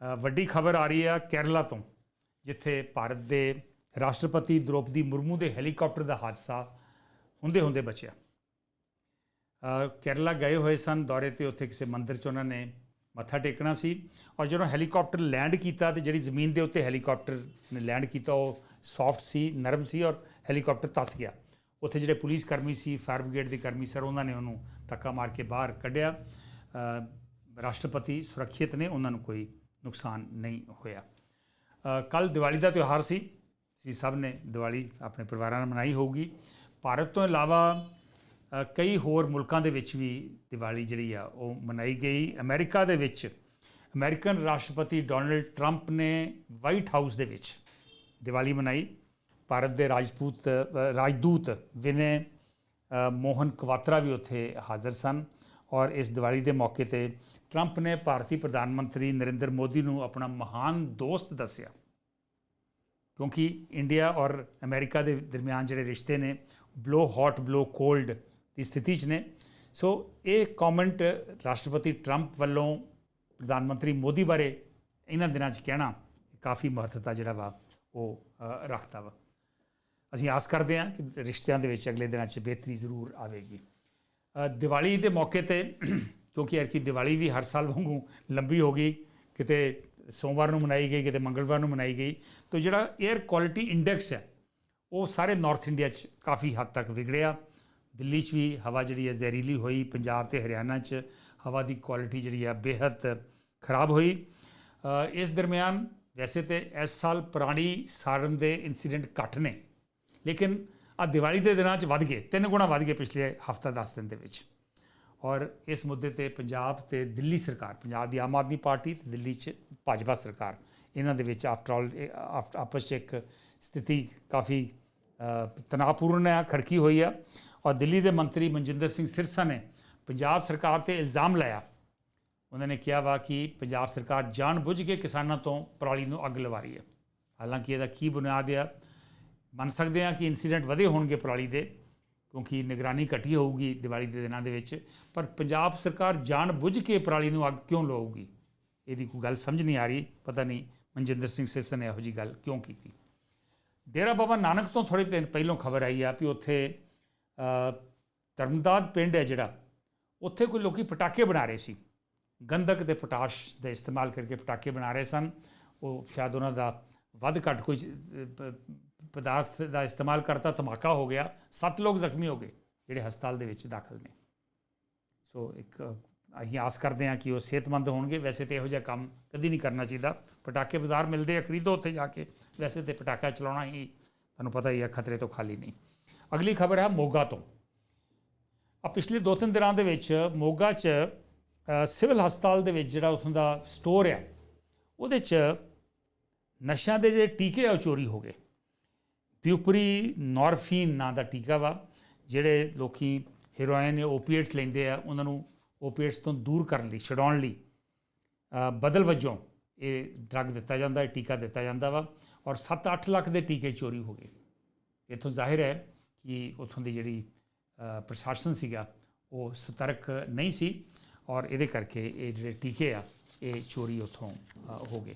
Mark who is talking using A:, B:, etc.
A: ਵੱਡੀ ਖਬਰ ਆ ਰਹੀ ਹੈ ਕੇਰਲਾ ਤੋਂ, ਜਿੱਥੇ ਭਾਰਤ ਦੇ ਰਾਸ਼ਟਰਪਤੀ ਦ੍ਰੋਪਦੀ ਮੁਰਮੂ ਦੇ ਹੈਲੀਕਾਪਟਰ ਦਾ ਹਾਦਸਾ ਹੁੰਦੇ ਹੁੰਦੇ ਬਚਿਆ ਕੇਰਲਾ ਗਏ ਹੋਏ ਸਨ, ਦੌਰੇ ਤੇ ਉੱਥੇ ਕਿਸੇ ਮੰਦਿਰ 'ਚ ਉਹਨਾਂ ਨੇ ਮੱਥਾ ਟੇਕਣਾ ਸੀ ਔਰ ਜਦੋਂ ਹੈਲੀਕਾਪਟਰ ਲੈਂਡ ਕੀਤਾ ਤੇ ਜਿਹੜੀ ਜ਼ਮੀਨ ਦੇ ਉੱਤੇ ਹੈਲੀਕਾਪਟਰ ਨੇ ਲੈਂਡ ਕੀਤਾ, ਉਹ ਸੌਫਟ ਸੀ, ਨਰਮ ਸੀ ਔਰ ਹੈਲੀਕਾਪਟਰ ਤਸ ਗਿਆ। ਉੱਥੇ ਜਿਹੜੇ ਪੁਲਿਸ ਕਰਮੀ ਸੀ, ਫਾਇਰ ਬ੍ਰਿਗੇਡ ਦੇ ਕਰਮੀ ਸਰ, ਉਹਨਾਂ ਨੇ ਉਹਨੂੰ ਧੱਕਾ ਮਾਰ ਕੇ ਬਾਹਰ ਕੱਢਿਆ। ਰਾਸ਼ਟਰਪਤੀ ਸੁਰੱਖਿਅਤ ਨੇ ਉਹਨਾਂ ਨੂੰ ਕੋਈ ਨੁਕਸਾਨ ਨਹੀਂ ਹੋਇਆ। ਕੱਲ ਦੀਵਾਲੀ ਦਾ ਤਿਉਹਾਰ ਸੀ। ਤੁਸੀਂ ਸਭ ਨੇ ਦੀਵਾਲੀ ਆਪਣੇ ਪਰਿਵਾਰਾਂ ਨਾਲ ਮਨਾਈ ਹੋਊਗੀ। ਭਾਰਤ ਤੋਂ ਇਲਾਵਾ ਕਈ ਹੋਰ ਮੁਲਕਾਂ ਦੇ ਵਿੱਚ ਵੀ ਦੀਵਾਲੀ ਜਿਹੜੀ ਆ, ਉਹ ਮਨਾਈ ਗਈ। ਅਮਰੀਕਾ ਦੇ ਵਿੱਚ ਅਮਰੀਕਨ ਰਾਸ਼ਟਰਪਤੀ ਡੋਨਲਡ ਟਰੰਪ ਨੇ ਵਾਈਟ ਹਾਊਸ ਦੇ ਵਿੱਚ ਦੀਵਾਲੀ ਮਨਾਈ। ਭਾਰਤ ਦੇ ਰਾਜਪੂਤ ਰਾਜਦੂਤ ਵਿਨੇ ਮੋਹਨ ਕਵਾਤਰਾ ਵੀ ਉੱਥੇ ਹਾਜ਼ਰ ਸਨ। ਔਰ ਇਸ ਦੀਵਾਲੀ ਦੇ ਮੌਕੇ ਤੇ ਟਰੰਪ ਨੇ ਭਾਰਤੀ ਪ੍ਰਧਾਨ ਮੰਤਰੀ ਨਰਿੰਦਰ ਮੋਦੀ ਨੂੰ ਆਪਣਾ ਮਹਾਨ ਦੋਸਤ ਦੱਸਿਆ। ਕਿਉਂਕਿ ਇੰਡੀਆ ਔਰ ਅਮਰੀਕਾ ਦੇ ਦਰਮਿਆਨ ਜਿਹੜੇ ਰਿਸ਼ਤੇ ਨੇ ਬਲੋ ਹੌਟ ਬਲੋ ਕੋਲਡ ਦੀ ਸਥਿਤੀ 'ਚ ਨੇ। ਸੋ ਇਹ ਕਮੈਂਟ ਰਾਸ਼ਟਰਪਤੀ ਟਰੰਪ ਵੱਲੋਂ ਪ੍ਰਧਾਨ ਮੰਤਰੀ ਮੋਦੀ ਬਾਰੇ ਇਹਨਾਂ ਦਿਨਾਂ 'ਚ ਕਹਿਣਾ ਕਾਫੀ ਮਹੱਤਤਾ ਜਿਹੜਾ ਵਾ, ਉਹ ਰੱਖਦਾ ਵਾ। ਅਸੀਂ ਆਸ ਕਰਦੇ ਹਾਂ ਕਿ ਰਿਸ਼ਤਿਆਂ ਦੇ ਵਿੱਚ ਅਗਲੇ ਦਿਨਾਂ 'ਚ ਬਿਹਤਰੀ ਜ਼ਰੂਰ ਆਵੇਗੀ। ਦੀਵਾਲੀ ਦੇ ਮੌਕੇ ਤੇ, ਕਿਉਂਕਿ ਯਾਰ ਕੀ ਦੀਵਾਲੀ ਵੀ ਹਰ ਸਾਲ ਵਾਂਗੂ ਲੰਬੀ ਹੋ ਗਈ, ਕਿਤੇ ਸੋਮਵਾਰ ਨੂੰ ਮਨਾਈ ਗਈ, ਕਿਤੇ ਮੰਗਲਵਾਰ ਨੂੰ ਮਨਾਈ ਗਈ, ਤਾਂ ਜਿਹੜਾ 에ਅਰ ਕੁਆਲਿਟੀ ਇੰਡੈਕਸ ਹੈ, ਉਹ ਸਾਰੇ ਨਾਰਥ ਇੰਡੀਆ 'ਚ ਕਾਫੀ ਹੱਦ ਤੱਕ ਵਿਗੜਿਆ। ਦਿੱਲੀ 'ਚ ਵੀ ਹਵਾ ਜਿਹੜੀ ਹੈ ਜ਼ਹਿਰੀਲੀ ਹੋਈ, ਪੰਜਾਬ ਤੇ ਹਰਿਆਣਾ 'ਚ ਹਵਾ ਦੀ ਕੁਆਲਿਟੀ ਜਿਹੜੀ ਹੈ ਬੇਹੱਦ ਖਰਾਬ ਹੋਈ। ਇਸ ਦਰਮਿਆਨ ਵੈਸੇ ਤੇ ਇਸ ਸਾਲ ਪੁਰਾਣੀ ਸਾਰਨ ਦੇ ਇਨਸੀਡੈਂਟ ਘੱਟ ਨੇ, ਲੇਕਿਨ ਆ ਦੀਵਾਲੀ ਦੇ ਦਿਨਾਂ 'ਚ ਵੱਧ ਗਏ, ਤਿੰਨ ਗੁਣਾ ਵੱਧ ਗਏ ਪਿਛਲੇ ਹਫਤਾ 10 ਦਿਨ ਦੇ ਵਿੱਚ। ਔਰ ਇਸ ਮੁੱਦੇ ਤੇ ਪੰਜਾਬ ਤੇ ਦਿੱਲੀ ਸਰਕਾਰ, ਪੰਜਾਬ ਦੀ ਆਮ ਆਦਮੀ ਪਾਰਟੀ ਤੇ ਦਿੱਲੀ 'ਚ ਭਾਜਪਾ ਸਰਕਾਰ, ਇਹਨਾਂ ਦੇ ਵਿੱਚ ਆਫਟਰ ਆਲ ਆਪਸ 'ਚ ਇੱਕ ਸਥਿਤੀ ਕਾਫੀ ਤਣਾਅਪੂਰਨ ਹੈ, ਖੜਕੀ ਹੋਈ ਆ। ਔਰ ਦਿੱਲੀ ਦੇ ਮੰਤਰੀ ਮਨਜਿੰਦਰ ਸਿੰਘ ਸਿਰਸਾ ਨੇ ਪੰਜਾਬ ਸਰਕਾਰ ਤੇ ਇਲਜ਼ਾਮ ਲਾਇਆ। ਉਹਨਾਂ ਨੇ ਕਿਹਾ ਵਾ ਕਿ ਪੰਜਾਬ ਸਰਕਾਰ ਜਾਣਬੁੱਝ ਕੇ ਕਿਸਾਨਾਂ ਤੋਂ ਪਰਾਲੀ ਨੂੰ ਅੱਗ ਲਵਾ ਰਹੀ ਹੈ। ਹਾਲਾਂਕਿ ਇਹਦਾ ਕੀ ਬੁਨਿਆਦ ਆ ਮੰਨ ਸਕਦੇ ਹਾਂ ਕਿ ਇਨਸੀਡੈਂਟ ਵਧੇ ਹੋਣਗੇ ਪਰਾਲੀ ਦੇ ਕਿਉਂਕਿ ਨਿਗਰਾਨੀ ਘਟੀ ਹੋਊਗੀ ਦੀਵਾਲੀ ਦੇ ਦਿਨਾਂ ਦੇ ਵਿੱਚ ਪਰ ਪੰਜਾਬ ਸਰਕਾਰ ਜਾਣ ਬੁੱਝ ਕੇ ਪਰਾਲੀ ਨੂੰ ਅੱਗ ਕਿਉਂ ਲਾਊਗੀ ਇਹਦੀ ਕੋਈ ਗੱਲ ਸਮਝ ਨਹੀਂ ਆ ਰਹੀ ਪਤਾ ਨਹੀਂ ਮਨਜਿੰਦਰ ਸਿੰਘ ਸਿਰਸਾ ਨੇ ਇਹੋ ਜੀ ਗੱਲ ਕਿਉਂ ਕੀਤੀ। ਡੇਰਾ ਬਾਬਾ ਨਾਨਕ ਤੋਂ ਥੋੜੇ ਦਿਨ ਪਹਿਲਾਂ ਖਬਰ ਆਈ ਆ ਕਿ ਉੱਥੇ ਅ, ਧਰਮਦਾਦ ਪਿੰਡ ਹੈ ਜਿਹੜਾ ਉੱਥੇ ਕੋਈ ਲੋਕੀ ਪਟਾਕੇ ਬਣਾ ਰਹੇ ਸੀ। ਗੰਧਕ ਤੇ ਪੋਟਾਸ਼ ਦਾ ਇਸਤੇਮਾਲ ਕਰਕੇ ਪਟਾਕੇ ਬਣਾ ਰਹੇ ਸਨ। ਉਹ ਸ਼ਾਇਦ ਉਹਨਾਂ ਦਾ ਵੱਧ ਘੱਟ ਕੋਈ ਪਦਾਰਥ ਦਾ ਇਸਤੇਮਾਲ ਕਰਤਾ, ਧਮਾਕਾ ਹੋ ਗਿਆ, ਸੱਤ ਲੋਕ ਜ਼ਖਮੀ ਹੋ ਗਏ, ਜਿਹੜੇ ਹਸਪਤਾਲ ਦੇ ਵਿੱਚ ਦਾਖਲ ਨੇ। ਸੋ ਇੱਕ, ਅਸੀਂ ਆਸ ਕਰਦੇ ਹਾਂ ਕਿ ਉਹ ਸਿਹਤਮੰਦ ਹੋਣਗੇ। ਵੈਸੇ ਤੇ ਇਹੋ ਜਿਹਾ ਕੰਮ ਕਦੀ ਨਹੀਂ ਕਰਨਾ ਚਾਹੀਦਾ। ਪਟਾਕੇ ਬਾਜ਼ਾਰ ਮਿਲਦੇ ਆ, ਖਰੀਦੋ ਉੱਥੇ ਜਾ ਕੇ। ਵੈਸੇ ਤੇ ਪਟਾਕਾ ਚਲਾਉਣਾ ਹੀ, ਤੁਹਾਨੂੰ ਪਤਾ ਹੀ ਹੈ ਖਤਰੇ ਤੋਂ ਖਾਲੀ ਨਹੀਂ। ਅਗਲੀ ਖਬਰ ਹੈ ਮੋਗਾ ਤੋਂ। ਆ ਪਿਛਲੇ ਦੋ ਤਿੰਨ ਦਿਨਾਂ ਦੇ ਵਿੱਚ ਮੋਗਾ 'ਚ ਸਿਵਲ ਹਸਪਤਾਲ ਦੇ ਵਿੱਚ ਜਿਹੜਾ ਉਥੋਂ ਦਾ ਸਟੋਰ ਆ, ਉਹਦੇ 'ਚ ਨਸ਼ਿਆਂ ਦੇ ਜਿਹੜੇ ਟੀਕੇ ਆ, ਉਹ ਚੋਰੀ ਹੋ ਗਏ। ਪਿਊਪਰੀ ਨੋਰਫੀਨ ਨਾਂ ਦਾ ਟੀਕਾ ਵਾ, ਜਿਹੜੇ ਲੋਕੀ ਹੈਰੋਇਨ ਓਪੀਏਟਸ ਲੈਂਦੇ ਆ, ਉਹਨਾਂ ਨੂੰ ਓਪੀਏਟਸ ਤੋਂ ਦੂਰ ਕਰਨ ਲਈ, ਛਡਾਉਣ ਲਈ ਬਦਲ ਵਜੋਂ ਇਹ ਡਰੱਗ ਦਿੱਤਾ ਜਾਂਦਾ ਹੈ ਟੀਕਾ ਦਿੱਤਾ ਜਾਂਦਾ ਵਾ ਔਰ 7-8 ਲੱਖ ਦੇ ਟੀਕੇ ਚੋਰੀ ਹੋ ਗਏ। ਇਥੋਂ ਜ਼ਾਹਿਰ ਹੈ ਕਿ ਉਥੋਂ ਦੀ ਜਿਹੜੀ ਪ੍ਰਸ਼ਾਸਨ ਸੀਗਾ, ਉਹ ਸਤਰਕ ਨਹੀਂ ਸੀ ਔਰ ਇਹਦੇ ਕਰਕੇ ਇਹ ਜਿਹੜੇ ਟੀਕੇ ਆ, ਇਹ ਚੋਰੀ ਉਥੋਂ ਹੋ ਗਏ।